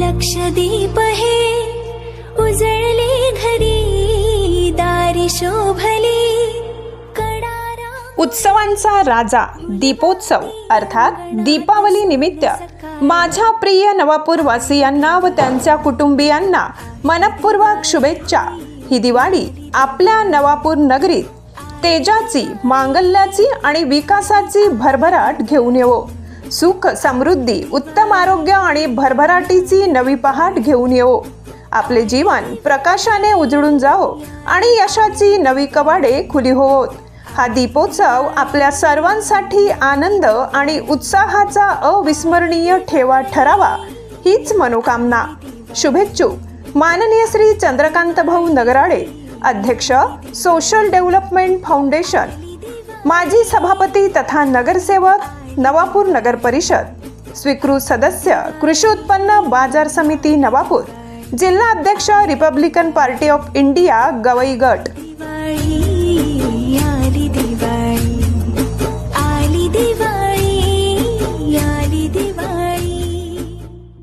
लक्षदीप हे उजळले घरी दारी शोभली. उत्सवांचा राजा दीपोत्सव अर्थात दीपावली निमित्त. माझ्या प्रिय नवापूर वासियांना व त्यांच्या कुटुंबियांना मनपूर्वक शुभेच्छा. ही दिवाळी आपल्या नवापूर नगरीत तेजाची मांगल्याची आणि विकासाची भरभराट घेऊन येवो. सुख समृद्धी उत्तम आरोग्य आणि भरभराटीची नवी पहाट घेऊन येवो. आपले जीवन प्रकाशाने उजळून जावो आणि यशाची नवी कवाडे खुली होवोत हा दीपोत्सव आपल्या सर्वांसाठी आनंद आणि उत्साहाचा अविस्मरणीय ठेवा ठरावा हीच मनोकामना. शुभेच्छुक माननीय श्री चंद्रकांत भाऊ नगराळे अध्यक्ष सोशल डेव्हलपमेंट फाउंडेशन. माजी सभापती तथा नगरसेवक नवापूर नगर परिषद. स्वीकृत सदस्य कृषी उत्पन्न बाजार समिती नवापूर. जिल्हा अध्यक्ष republican party of India Gavai गट. दिवाळी. आली दिवाळी.